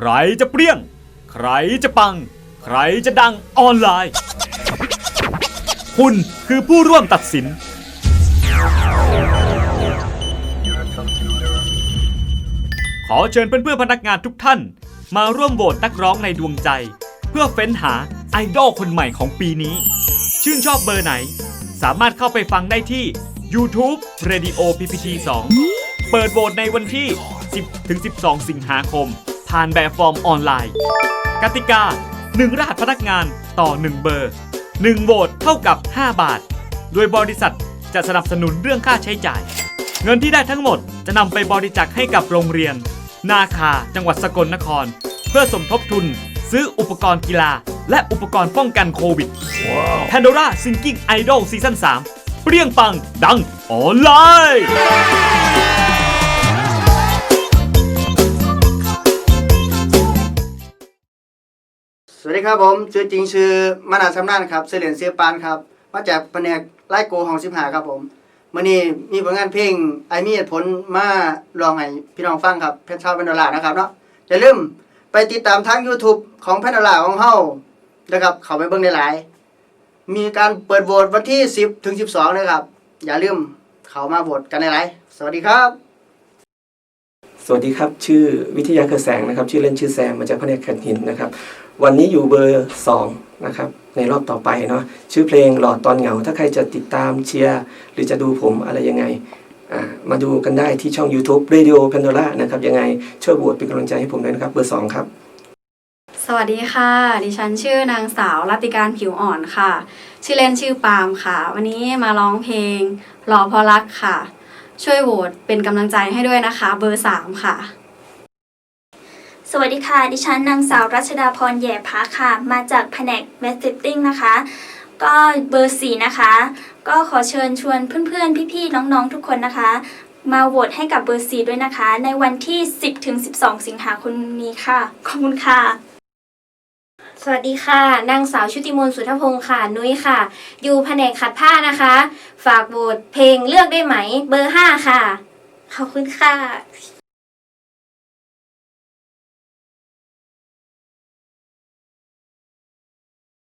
ใครจะเปรี้ยง ใครจะปัง ใครจะดังออนไลน์ คุณคือผู้ร่วมตัดสิน ขอเชิญเพื่อนๆพนักงานทุกท่าน มาร่วมโหวตนักร้องในดวงใจ เพื่อเฟ้นหาไอดอลคนใหม่ของปีนี้ ชื่นชอบเบอร์ไหน สามารถเข้าไปฟังได้ที่ YouTube Radio PPT 2 เปิดโหวตในวันที่ 10-12 สิงหาคม ผ่านแบบฟอร์มออนไลน์ กติกา 1 รหัสพนักงานต่อ 1 เบอร์ 1โหวตเท่ากับ 5 บาท โดยบริษัทจะสนับสนุนเรื่องค่าใช้จ่าย เงินที่ได้ทั้งหมดจะนำไปบริจาคให้กับโรงเรียน นาคาจังหวัดสกลนคร เพื่อสมทบทุน ซื้ออุปกรณ์กีฬา และอุปกรณ์ป้องกันโควิด Pandora Singing Idol ซีซั่น3เปรี้ยงปังดังออนไลน์ วัสดีครับผมชื่อจริงชื่อมนาชำนาญครับเสเหรียญเสียปานครับ มาจากแผนกไล่โกของสิบหาครับผมมื่อนี้มีผลงานเพลงไอมีเหตุผลมาลองให้พี่น้องฟังครับเพชรชาวเป็นดอลานะครับเนาะอย่าลืมไปติดตามทาง YouTube ของเพชรดอลาของเฮานะครับเข้าไปเบิ่งได้หลาย มีการเปิดโหวตวันที่ 10 ถึง 12นะครับอย่าลืมเข้ามาโหวตกันได้หลายสวัสดีครับ สวัสดีครับ ชื่อวิทยาเกิดแสงนะครับ ชื่อเล่นชื่อแซมมาจากแผนกขันหินนะครับ วันนี้อยู่เบอร์2นะครับในรอบต่อไปเนาะชื่อเพลงหลอดตอนเหงา ถ้าใครจะติดตามเชียร์หรือจะดูผมอะไรยังไงมาดูกันได้ที่ช่อง YouTube Radio Pandora นะครับยังไงช่วยโหวตเป็นกำลังใจให้ผมด้วยนะครับเบอร์2ครับ สวัสดีค่ะ ดิฉันชื่อนางสาวรัติการผิวอ่อนค่ะ ชื่อเล่นชื่อปาล์มค่ะ วันนี้มาร้องเพลงรอพอรักค่ะ ช่วยโหวตเป็นกำลังใจให้ด้วยนะคะ เบอร์สามค่ะ สวัสดีค่ะ ดิฉันนางสาวรัชดาพรแย่พาค่ะ มาจากแผนกแมสเซตติ้งนะคะ ก็เบอร์สี่นะคะ ก็ขอเชิญชวนเพื่อนๆ พี่ๆ น้องๆ ทุกคนนะคะ มาโหวตให้กับเบอร์สี่ด้วยนะคะ ในวันที่ 10ถึง12 สิงหาคมนี้ค่ะ ขอบคุณค่ะ สวัสดีค่ะ นางสาวชุติมนสุทธพงศ์ค่ะ นุ้ยค่ะ อยู่แผนกขัดผ้านะคะ ฝากโบทเพลงเลือกได้ไหม เบอร์ห้าค่ะ ขอบคุณค่ะ